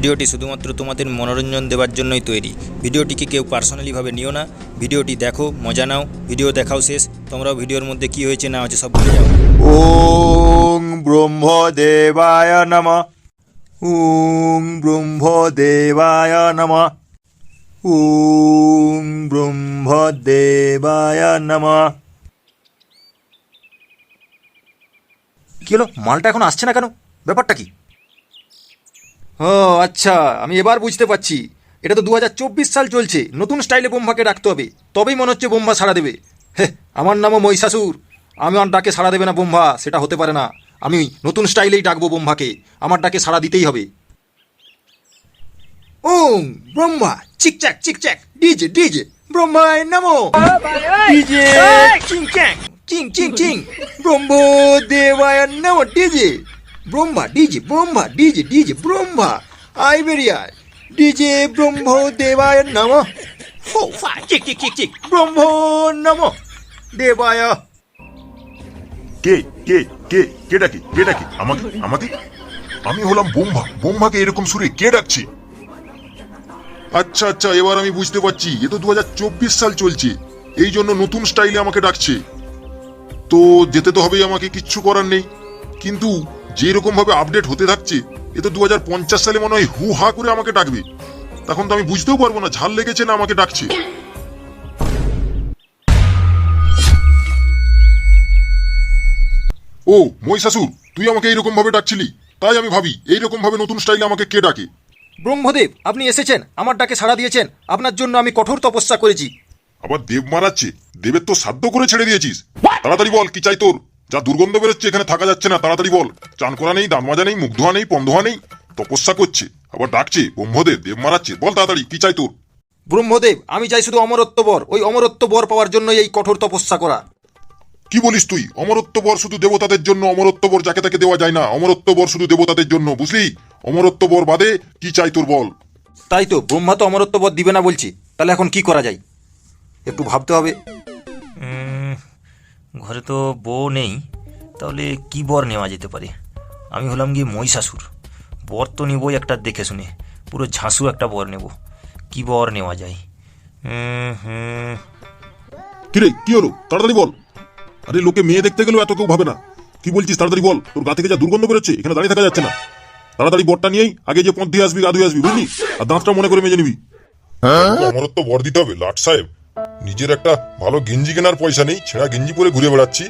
ভিডিওটি শুধুমাত্র তোমাদের মনোরঞ্জন দেওয়ার জন্যই তৈরি। ভিডিওটিকে কেউ পার্সোনালিভাবে নিও না। ভিডিওটি দেখো, মজা নাও, ভিডিও দেখাও শেষ। তোমরাও ভিডিওর মধ্যে কি হয়েছে না হয়েছে সব ভুলে যাও। ওং ব্রহ্মদেবায় নম। ওং ব্রহ্মদেবায় নম। ওং ব্রহ্মদেবায় নম। কি হলো? মালটা এখন আসছে না কেন? ব্যাপারটা কি? ও আচ্ছা আমি এবার বুঝতে পারছি। এটা তো দু হাজার চব্বিশ সাল চলছে নতুন স্টাইলে বোম্বাকে ডাকতে হবে। তবেই মনে হচ্ছে বোম্বা সাড়া দেবে। হে আমার নামও মহিষাসুর। আমি আমার ডাকে সাড়া দেবে না বোম্বা সেটা হতে পারে না। আমি নতুন স্টাইলেই ডাকবো বোম্বাকে। আমার ডাকে সাড়া দিতেই হবে। ও ব্রহ্মা চিকচাক চিকচাক ডিজে ডিজে ব্রহ্মায় নমো। ডিজে। চিং চ্যাং চিং চিং চিং ব্রহ্ম দেবায় নমো DJ. Brahma DJ Brahma DJ DJ Brahma I বেরিয়ায় ডিজে ব্রহ্ম দেবায় নম ফো ফা চিক চিক চিক চিক ব্রহ্ম নম দেবায় কে কে কে কে ডাকে কে ডাকে? আমাকে আমাকে? আমি হলাম বোম্বা বোম্বাকে এরকম সুরে কে ডাকছে? আচ্ছা আচ্ছা এবার আমি বুঝতে পারছি। এ তো দু হাজার চব্বিশ সাল চলছে। এই জন্য নতুন স্টাইলে আমাকে ডাকছে। তো যেতে তো হবেই, আমাকে কিচ্ছু করার নেই। কিন্তু যে রকম ভাবে আপডেট হতে থাকছে এ তো দু হাজার পঞ্চাশ সালে মনে হয় হু হা করে আমাকে ডাকবে। তখন তো আমি বুঝতেও পারব না ঝাল লেগেছে না আমাকে ডাকছে। ও মহিষাসুর তুই আমাকে এইরকম ভাবে ডাকছিলি? তাই আমি ভাবি এইরকম ভাবে নতুন স্টাইলে আমাকে কে ডাকে? ব্রহ্মদেব আপনি এসেছেন আমার ডাকে সাড়া দিয়েছেন আপনার জন্য আমি কঠোর তপস্যা করেছি। আবার দেব মারাচ্ছে দেবের তো সাধ্য করে ছেড়ে দিয়েছিস। তাড়াতাড়ি বল কি চাই তোর? যা দুর্গন্ধ বেরোচ্ছে এখানে থাকা যাচ্ছে না তাড়াতাড়ি বল। চান করা নেই দান মাজা নেই মুখ ধোয়া নেই পম ধোয়া নেই তপস্যা করছে আবার ডাকছে ব্রহ্মদেব দেব মারাচ্ছে বল তাড়াতাড়ি কি চাই তোর? ব্রহ্মদেব আমি চাই শুধু অমরত্ব বর ওই অমরত্ব বর পাওয়ার জন্য এই কঠোর তপস্যা করা। কি বলিস তুই? অমরত্ব বর শুধু দেবতাদের জন্য অমরত্ব বর যাকে তাকে দেওয়া যায় না অমরত্ব বর শুধু দেবতাদের জন্য বুঝলি? অমরত্ব বর বাদে কি চাই তোর বল? তাই তো ব্রহ্মা তো অমরত্ব বর দিবে না বলছি তাহলে এখন কি করা যায়? একটু ভাবতে হবে। ঘরে তো বউ নেই তাহলে কি বর নেওয়া যেতে পারে? আমি হলাম গিয়ে মহিষাসুর। বর তো নিবই একটা দেখে শুনে পুরো ঝাঁসু একটা বর নেব। কি বর নেওয়া যায়? কিরে কি হলো? তাড়াতাড়ি বল। আরে লোকে মেয়ে দেখতে গেলেও এত কেউ ভাবে না। কি বলছিস তাড়াতাড়ি বল। তোর গা থেকে যা দুর্গন্ধ বেরোচ্ছে এখানে দাঁড়িয়ে থাকা যাচ্ছে না। তাড়াতাড়ি বরটা নিয়েই আগে যে পথ দিয়ে আসবি গা ধুয়ে আসবি বুঝলি? আর দাঁতটা মনে করে মেজে নিবি। আমারও তো বর দিতে হবে লাট সাহেব। নিজের একটা ভালো গেঞ্জি কেনার পয়সা নেই ছেঁড়া গেঞ্জি পরে ঘুরে বেড়াচ্ছি।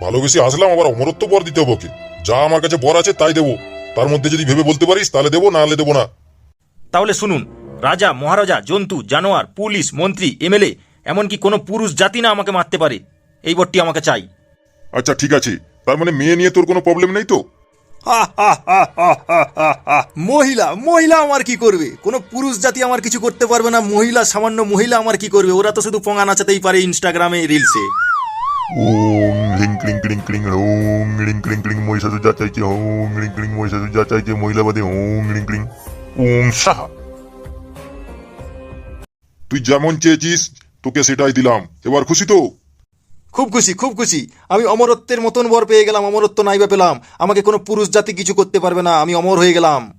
ভালোবেসে আসলাম আবার অমরত্ব বর দিতে হবে ওকে। যা আমার কাছে বর আছে তাই দেবো। তার মধ্যে যদি ভেবে বলতে পারিস তাহলে দেবো না হলে দেবো না। তাহলে শুনুন রাজা মহারাজা জন্তু জানোয়ার পুলিশ মন্ত্রী এমএলএ এমনকি কোনো পুরুষ জাতি না আমাকে মারতে পারে। এই বরটি আমাকে চাই। আচ্ছা ঠিক আছে। তার মানে মেয়ে নিয়ে তোর কোনো প্রবলেম নেই তো? মহিলা মহিলা আমার কি করবে? কোনো পুরুষ জাতি আমার কিছু করতে পারবে না, মহিলা, সামান্য মহিলা আমার কি করবে? ওরা তো শুধু পঙা নাচাতেই পারে ইনস্টাগ্রামে রিলসে তুই যেমন চেয়েছিস, তোকে সেটাই দিলাম। এবার খুশি তো? খুব খুশি খুব খুশি। আমি অমরত্বের মতন বর পেয়ে গেলাম অমরত্ব নাইবা পেলাম। আমাকে কোনো পুরুষ জাতি কিছু করতে পারবে না আমি অমর হয়ে গেলাম।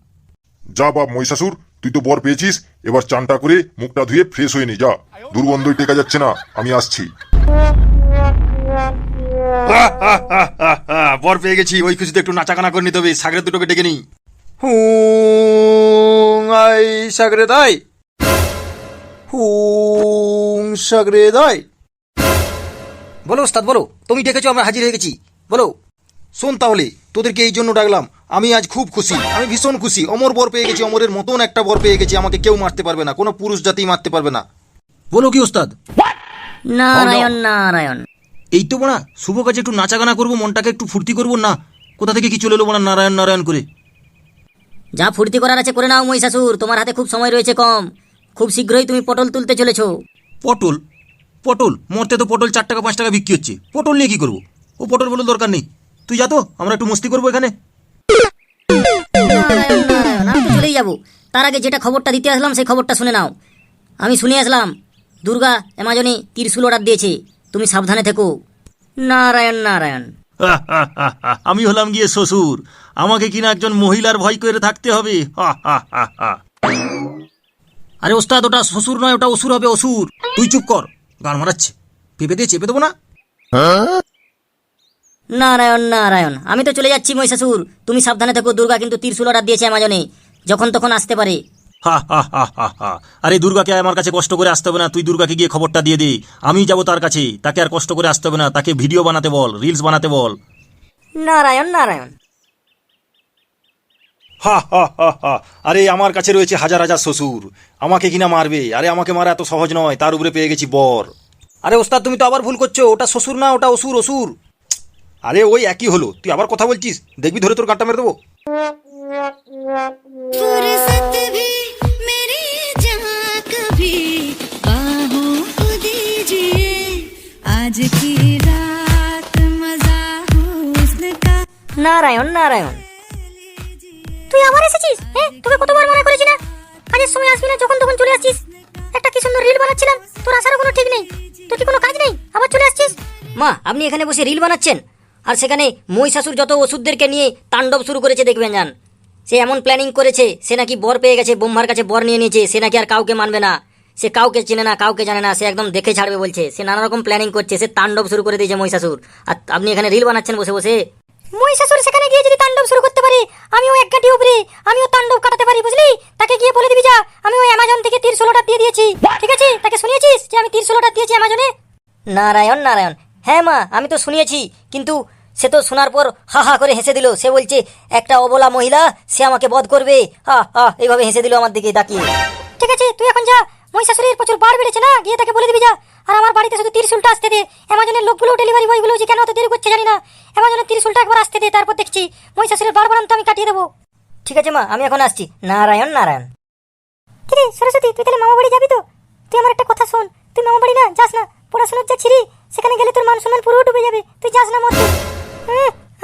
যা বাপ মহিষাসুর তুই তো বর পেয়েছিস এবার চানটা করে মুখটা ধুয়ে ফ্রেশ হয়ে নি যা। দুর্গন্ধই টেকা যাচ্ছে না আমি আসছি। বর পেয়ে গেছি ওই খুশিতে একটু নাচাকানা করে নিতে হবে সাগরের দুটোকে ডেকে নিই। হুং আই সাগরে দাই। হুং সাগরে দাই। বলো ওস্তাদ বলো। তুমি ডেকেছো আমরা হাজির হয়ে গেছি। বলো। শোন তাহলে তোদেরকে এই জন্য ডাকলাম। আমি আজ খুব খুশি। আমি ভীষণ খুশি। অমর বর পেয়ে গেছি অমরের মতন একটা বর পেয়ে গেছি। আমাকে কেউ মারতে পারবে না। কোনো পুরুষ জাতি মারতে পারবে না। বলো কি ওস্তাদ? নারায়ণ নারায়ণ। এই তো বোনা শুভ কাজে একটু নাচাগানা করব মনটাকে একটু ফুর্তি করব না? কোথা থেকে কি চলে এলো বোনা নারায়ণ নারায়ণ করে? যা ফুর্তি করার আছে করে নাও মহিষাসুর। তোমার হাতে খুব সময় রয়েছে কম। খুব শীঘ্রই তুমি পটল তুলতে চলেছো। পটল? পটল মরতে তো পটল চার টাকা পাঁচ টাকা বিক্রি হচ্ছে। পটল নিয়ে কি করব? ও পটল বলে দরকার নেই। তুই যা তো আমরা একটু মস্তি করব এখানে। তো চলেই যাব। তার আগে যেটা খবরটা দিতে আসলাম সেই খবরটা শুনে নাও। আমি শুনে আসলাম দুর্গা অ্যামাজনে ত্রিশুল অর্ডার দিয়েছে। তুমি সাবধানে থেকো। নারায়ণ নারায়ণ। আমি হলাম গিয়ে শ্বশুর। আমাকে কিনা একজন মহিলার ভয় করে থাকতে হবে? আরে ওস্তাদ ওটা শ্বশুর নয় ওটা অসুর হবে অসুর। তুই চুপ কর। গান মারাচ্ছে। পেঁপে দিয়ে চেপে দেবো না। নারায়ণ নারায়ণ আমি তো চলে যাচ্ছি মহিষাসুর। তুমি সাবধানে থেকো দুর্গা কিন্তু তীরশুল অর্ডার দিয়েছে অ্যামাজনে যখন তখন আসতে পারে। হা হা হা হা হা। আরে দুর্গাকে আমার কাছে কষ্ট করে আসতে হবে না তুই দুর্গাকে গিয়ে খবরটা দিয়ে দে। আমি যাব তার কাছে তাকে আর কষ্ট করে আসতে হবে না তাকে ভিডিও বানাতে বল রিলস বানাতে বল। নারায়ণ নারায়ণ। হা আরে আমার কাছে রয়েছে হাজার হাজার শ্বশুর। আমাকে কিনা মারবে। আরে আমাকে মারা এত সহজ নয়। তার উপরে পেয়ে গেছি বর। আরে ওস্তাদ তুমি তো আবার ভুল করছ। ওটা শ্বশুর না ওটা অসুর অসুর। আরে ওই একই হলো। তুই আবার কথা বলছিস? দেখবি ধরে তোর কাটটা মেরে দেবো। নারায়ণ নারায়ণ। তুই আবার এসেছিস? হ্যাঁ? তোকে কতবার মনে করেছি না? কাজের সময় আসবি না, যখন তখন চলে আসছিস। একটা কি সুন্দর রিল বানাচ্ছিলাম, তোর আসারও কোনো ঠিক নেই। তোর কি কোনো কাজ নেই? আবার চলে আসছিস? মা, আপনি এখানে বসে রিল বানাচ্ছেন। আর সেখানে মহিষাসুর যত ওষুধদেরকে নিয়ে তাণ্ডব শুরু করেছে দেখবেন যান সে এমন প্ল্যানিং করেছে, সে নাকি বর পেয়ে গেছে বোম্বার কাছে বর নিয়ে নিয়েছে, সে নাকি আর কাউকে মানবে না। সে কাউকে চেনে না, কাউকে জানে না, সে একদম দেখে ছাড়বে বলছে। সে নানা রকম প্ল্যানিং করছে, সে তাণ্ডব শুরু করে দিয়েছে মহিষাসুর আর আপনি এখানে রিল বানাচ্ছেন বসে বসে? মহিষাসুর সেখানে গিয়ে যদি তাণ্ডব শুরু করতে পারে আমিও এক গাটি উপরে আমিও তাণ্ডব কাটাতে পারি বুঝলি? তাকে গিয়ে বলে দিবি যা আমি ওই অ্যামাজন থেকে তীর ষোলোটা দিয়ে দিয়েছি ঠিক আছে? তাকে শুনিয়েছিস যে আমি তীর ষোলোটা দিয়েছি অ্যামাজনে নারায়ণ নারায়ণ। হ্যাঁ মা আমি তো শুনিয়েছি কিন্তু সে তো শোনার পর হা হা করে হেসে দিল। সে বলছে একটা অবলা মহিলা সে আমাকে বধ করবে। হা হা এইভাবে হেসে দিল আমার দিকে তাকিয়ে। ঠিক আছে তুই এখন যা। মহিষাসুরের প্রচুর বার বেড়েছে না? গিয়ে তাকে বলে দিবি যা। আর আমার বাড়িতে শুধু ত্রিশুলটা আসতে দে। অ্যামাজনের লোকগুলো ডেলিভারি বয়গুলো যে কেন অত দেরি করছে জানি না। অ্যামাজনের ত্রিশুলটা একবার আসতে দে তারপর দেখছি মহিষাসুরের বার বারান্ত আমি কাটিয়ে দেবো। ঠিক আছে মা আমি এখন আসছি। নারায়ণ নারায়ণ। কিরে সরস্বতী তুই তাহলে মামা বাড়ি যাবি তো? তুই আমার একটা কথা শোন তুই মামা বাড়ি না যাস না। পড়াশোনার যা ছিরি সেখানে গেলে তোর মান সম্মান পুরো ডুবে যাবে। তুই যাস না মত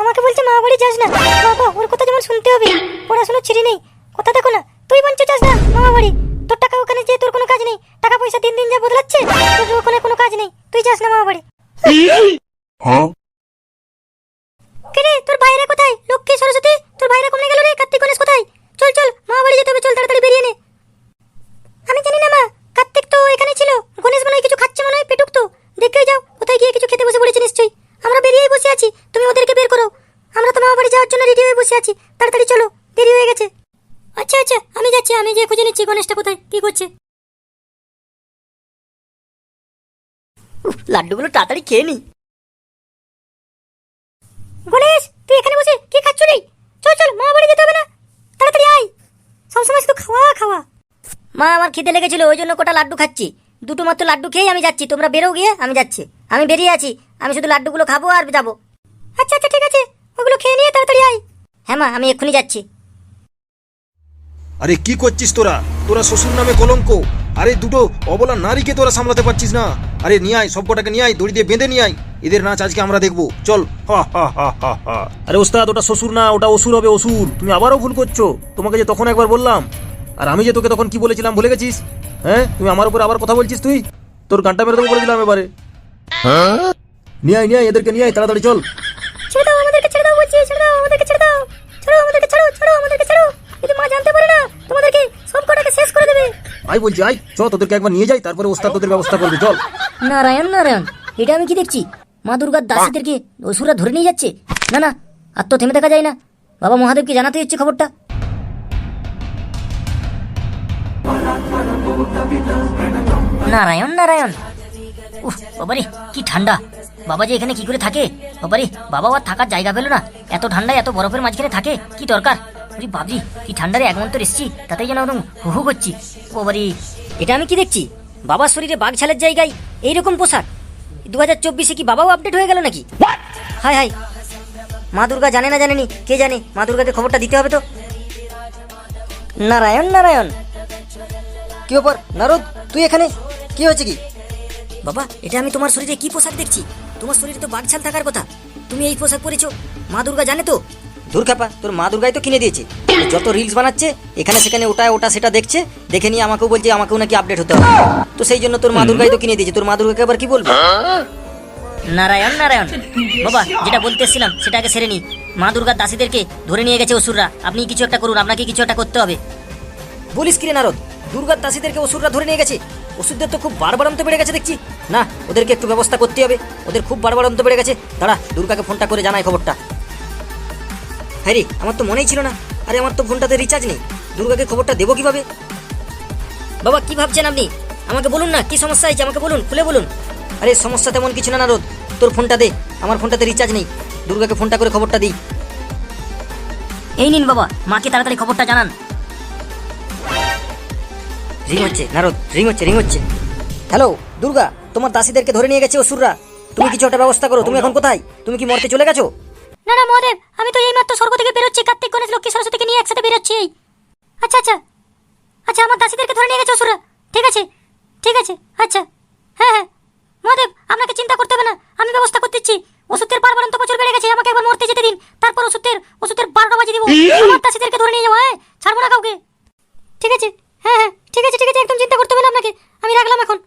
আমাকে বলছে মামা বাড়ি যাস না। বাবা ওর কথা যেমন শুনতে হবে। পড়াশোনার ছিরি নেই। কথা দেখো না তুই বঞ্চ যাস না মামা বাড়ি তোর টাকা ওখানে যে তোর কোনো কাজ নেই টাকা পয়সা দিন দিন যা বদলাচ্ছে তোর ওখানে কোনো কাজ নেই। তুই যাস না মামা বাড়ি কিরে তোর বাইরে কোথায়? লক্ষ্মী সরস্বতী তোর বাইরে কমনে গেল রে? কার্তিক গণেশ কোথায়? চল চল মামা বাড়ি যেতে হবে চল তাড়াতাড়ি বেরিয়ে নে। আমি জানি না মা কার্তিক তো এখানে ছিল। গণেশ মনে হয় কিছু খাচ্ছে মনে হয় পেটুক তো। দেখে যাও কোথায় গিয়ে কিছু খেতে বসে পড়েছে নিশ্চয়ই। আমরা বেরিয়েই বসে আছি তুমি ওদেরকে বের করো। আমরা তো মামা বাড়ি যাওয়ার জন্য রেডি হয়ে বসে আছি তাড়াতাড়ি চলো দেরি হয়ে গেছে আচ্ছা আচ্ছা আমি যাচ্ছি নিচ্ছি গণেশটা কোথায়? কি করছে? লাড্ডুগুলো তাড়াতাড়ি খেয়ে নি। গণেশ তুই এখানে বসে কি খাচ্ছ রে? চল চল মা বাড়ি যেতে হবে না। তাড়াতাড়ি আয়। সবসময় শুধু খাওয়া খাওয়া। মা আমার খিদে লেগেছিল ওই জন্য কোটা লাড্ডু খাচ্ছি। দুটো মাত্র লাড্ডু খেয়েই আমি যাচ্ছি। তোমরা বেরো গিয়ে আমি যাচ্ছি। আমি বেরিয়ে আছি। আমি শুধু লাড্ডুগুলো খাব আর যাব। আচ্ছা আচ্ছা ঠিক আছে। ওগুলো খেয়ে নিয়ে তাড়াতাড়ি আয়। হ্যাঁ মা আমি এক্ষুনি যাচ্ছি। আরে কি করছিস তোরা? তোরা শ্বশুর নামে কলঙ্ক। আরে দুটো অবলা নারীকে তোরা সামলাতে পারছিস না। আরে নিয়ে আয় সব কটাকে নিয়ে আয় দড়ি দিয়ে বেঁধে নিয়ে আয়। এদের নাচ আজকে আমরা দেখব। চল। হা হা হা হা হা। আরে ওস্তাদ ওটা শ্বশুর না ওটা অসুর হবে অসুর। তুমি আবারও ভুল করছ। তোমাকে যে তখন একবার বললাম। আর আমি যে তোকে তখন কি বলেছিলাম ভুলে গেছিস? হ্যাঁ? তুমি আমার উপর আবার কথা বলছিস তুই? তোর গানটা মেরে দেবো বলে দিলাম এবারে। নিয়ে আয় নিয়ে আয় এদেরকে নিয়ে আয় তাড়াতাড়ি চল। আয় বলছি, আয়। চ তোদেরকে একবার নিয়ে যাই, তারপরে ওস্তাদ তোদের ব্যবস্থা করবে, চল। নারায়ণ নারায়ণ, এটা আমি কি দেখছি? মা দুর্গার দাসীদেরকে অসুরা ধরে নিয়ে যাচ্ছে? না না, আর তো থেমে দেখা যায় না। বাবা মহাদেবকে জানাতে হচ্ছে খবরটা। নারায়ণ নারায়ণ। উহ বাবারে, কি ঠান্ডা। বাবা যে এখানে কি করে থাকে? বাবারে বাবা আর থাকার জায়গা পেল না। এত ঠান্ডায় এত বরফের মাঝখানে থাকে, কি দরকার? ওরে বাবরি কি ঠান্ডারে এক মন্তর এসছি তাতেই যেন একদম হু হু করছি বাবারে এটা আমি কি দেখছি? বাবার শরীরে বাঘ ছালের জায়গায় এইরকম পোশাক? দু হাজার চব্বিশে কি বাবাও আপডেট হয়ে গেল নাকি? হাই হাই মা দুর্গা জানে না জানেনি কে জানে মা দুর্গাকে খবরটা দিতে হবে তো? নারায়ণ নারায়ণ। কি ব্যাপার নারদ তুই এখানে? কি হয়েছে কি? বাবা এটা আমি তোমার শরীরে কি পোশাক দেখছি? তোমার শরীরে তো বাঘছাল থাকার কথা। তুমি এই পোশাক পরেছো মা দুর্গা জানে তো? দুর্গাপা তোর মা দুর্গাই তো কিনে দিয়েছে। যত রিলস বানাচ্ছে এখানে সেখানে ওটা ওটা সেটা দেখছে দেখে নিয়ে আমাকেও বলছে আমাকেও নাকি আপডেট হতে হবে। তো সেই জন্য তোর মা দুর্গাই তো কিনে দিয়েছে। তোর মা দুর্গাকে আবার কি বলব? নারায়ণ নারায়ণ। বাবা যেটা বলতে এসেছিলাম সেটা আগে সেরে নি। মা দুর্গার দাসীদেরকে ধরে নিয়ে গেছে অসুররা। আপনি কিছু একটা করুন আপনাকে কিছু একটা করতে হবে। বলিস কিরে নারদ দুর্গার দাসীদেরকে অসুররা ধরে নিয়ে গেছে। ওষুধদের তো খুব বাড়বাড়ন্ত বেড়ে গেছে দেখছি। না ওদেরকে একটু ব্যবস্থা করতে হবে। ওদের খুব বাড়বাড়ন্ত বেড়ে গেছে। দাঁড়া দুর্গাকে ফোনটা করে জানাই খবরটা। হ্যাঁ রে আমার তো মনেই ছিল না। আরে আমার তো ফোনটাতে রিচার্জ নেই। দুর্গাকে খবরটা দেবো কীভাবে? বাবা কি ভাবছেন আপনি? আমাকে বলুন না কি সমস্যা হয়েছে? আমাকে বলুন খুলে বলুন। আরে সমস্যা তেমন কিছু না নারদ। তোর ফোনটা দে আমার ফোনটাতে রিচার্জ নেই। দুর্গাকে ফোনটা করে খবরটা দিই। এই নিন বাবা মাকে তাড়াতাড়ি খবরটা জানান। রিং হচ্ছে নারদ রিং হচ্ছে রিং হচ্ছে। হ্যালো দুর্গা তোমার দাসীদেরকে ধরে নিয়ে গেছে অসুররা। তুমি কিছু একটা ব্যবস্থা করো তুমি এখন কোথায়? তুমি কি মরতে চলে গেছো? না না মহাদেব আমি তো এইমাত্র স্বর্গ থেকে বেরোচ্ছি কার্তিক গণেশ লক্ষ্মী সরস্বতীকে নিয়ে একসাথে বেরোচ্ছি। আচ্ছা আচ্ছা। আচ্ছা আমার দাসীদেরকে ধরে নিয়ে গেছে অসুরা ঠিক আছে ঠিক আছে আচ্ছা। হ্যাঁ হ্যাঁ। মহাদেব আপনাকে চিন্তা করতে হবে না আমি ব্যবস্থা করতে দিচ্ছি। ওষুধের বারবার তো প্রচুর বেড়ে গেছে আমাকে একবার মরতে যেতে দিন। তারপর ওষুধের ওষুধের বারোটা বাজিয়ে দিব। আমার দাসীদেরকে ধরে নিয়ে যাব হ্যাঁ? ছাড়বো না কাউকে। ঠিক আছে হ্যাঁ হ্যাঁ। ঠিক আছে ঠিক আছে একদম চিন্তা করতে হবে না আপনাকে। আমি রাখলাম এখন।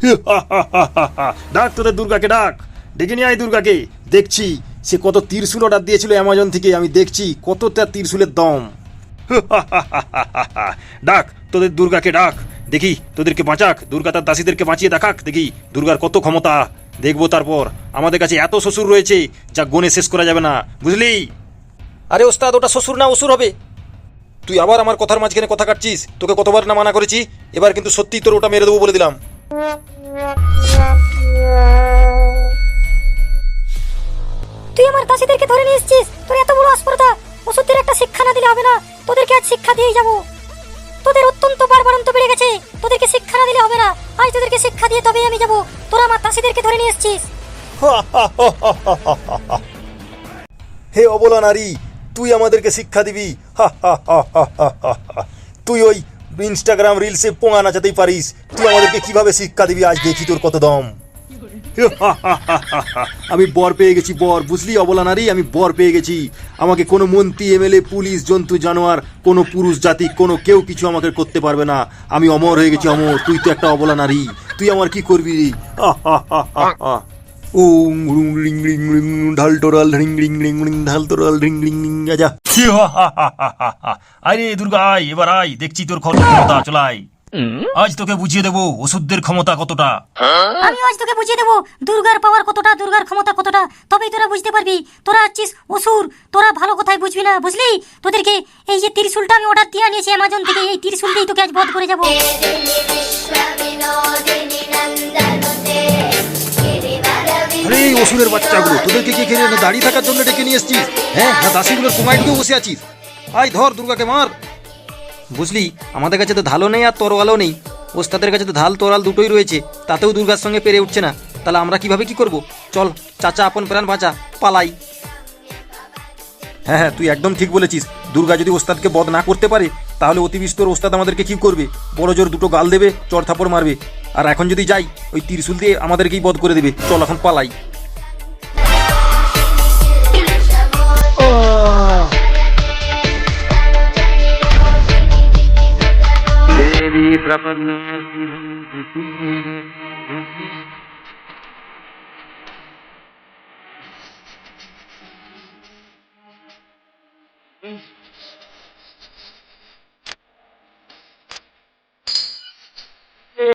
ডাক তোদের দুর্গাকে ডাক। ডেকে নিয়ে আয় দুর্গাকে। দেখছি। সে কত তীরশুল অর্ডার দিয়েছিল অ্যামাজন থেকে আমি দেখছি কত তার তীরশুলের দম। ডাক তোদের দুর্গাকে ডাক। দেখি তোদেরকে বাঁচাক দুর্গা তার দাসীদেরকে বাঁচিয়ে দেখাক। দেখি দুর্গার কত ক্ষমতা। দেখব তারপর। আমাদের কাছে এত শ্বশুর রয়েছে যা গনে শেষ করা যাবে না। বুঝলি? আরে ওস্তাদ ওটা শ্বশুর না অসুর হবে? তুই আবার আমার কথার মাঝখানে কথা কাটছিস? তোকে কতবার না মানা করেছি? এবার কিন্তু সত্যি তোর ওটা মেরে দেবো বলে দিলাম। আমার দাসীদেরকে ধরে নিয়ে এসেছিস? তোর এত বড় আসপরতা ওষুধের একটা শিক্ষা না দিলে হবে না। তোদেরকে আজ শিক্ষা দিয়েই যাব। তোদের অত্যন্ত বারবারন্ত বেড়ে গেছে। তোদেরকে শিক্ষা না দিলে হবে না। আজ তোদেরকে শিক্ষা দিয়ে তবেই আমি যাব। তোরা আমার দাসীদেরকে ধরে নিয়ে এসেছিস। হে অবলা নারী, তুই আমাদেরকে শিক্ষা দিবি। তুই ওই ইনস্টাগ্রাম রিলসে পোঙা নাচাতেই পারিস। তুই আমাদেরকে কীভাবে শিক্ষা দিবি? আজ দেখি তোর কত দম। আমি বর পেয়ে গেছি, বর। বুঝলি, অবলা নারী, আমি বর পেয়ে গেছি। আমাকে কোনো মন্ত্রী, এমএলএ, পুলিশ, জন্তু, জানোয়ার, কোনো পুরুষ, জাতি, কোনো কেউ কিছু আমাকে করতে পারবে না। আমি অমর হয়ে গেছি, অমর। তুই তো একটা অবলা নারী। তুই আমার কি করবি? হা। রুং রিং রিং রিং, ঢাল, টোরাল, রিং রিং রিং রিং, ঢাল, টোরাল, রিং রিং রিং আজা আরে, দুর্গা এবার আয়। দেখছি তোর ক্ষমতা চলাই। আজ তোকে বুঝিয়ে দেবো ওষুধদের ক্ষমতা কতটা। আমি আজ তোকে বুঝিয়ে দেবো দুর্গার পাওয়ার কতটা দুর্গার ক্ষমতা কতটা। তবেই তোরা বুঝতে পারবি। তোরা আছিস অসুর। তোরা ভালো কথাই বুঝবি না বুঝলি? তোদেরকে এই যে ত্রিশুলটা আমি অর্ডার দিয়ে আনিয়েছি অ্যামাজন থেকে এই ত্রিশুল দিয়েই তোকে আজ বধ করে যাব। আরে এই অসুরের বাচ্চাগুলো তোদেরকে কে খেলে দাঁড়িয়ে থাকার জন্য ডেকে নিয়ে এসছিস? হ্যাঁ না দাসীগুলোর কোমায় ঢুকে বসে আছিস। আয় ধর দুর্গাকে মার। বুঝলি? আমাদের কাছে তো ধালও নেই আর তরোয়ালও নেই। ওস্তাদের কাছে তো ধাল তরোয়াল দুটোই রয়েছে। তাতেও দুর্গার সঙ্গে পেরে উঠছে না। তাহলে আমরা কীভাবে কি করব? চল, চাচা আপন প্রাণ বাঁচা পালাই। হ্যাঁ হ্যাঁ তুই একদম ঠিক বলেছিস। দুর্গা যদি ওস্তাদকে বধ না করতে পারে, তাহলে অতি বিস্তর ওস্তাদ আমাদেরকে কি করবে? বড় জোর দুটো গাল দেবে, চড় থাপড় মারবে। আর এখন যদি যাই, ওই ত্রিশুল দিয়ে আমাদেরকেই বধ করে দেবে। চল, এখন পালাই। प्रपन्न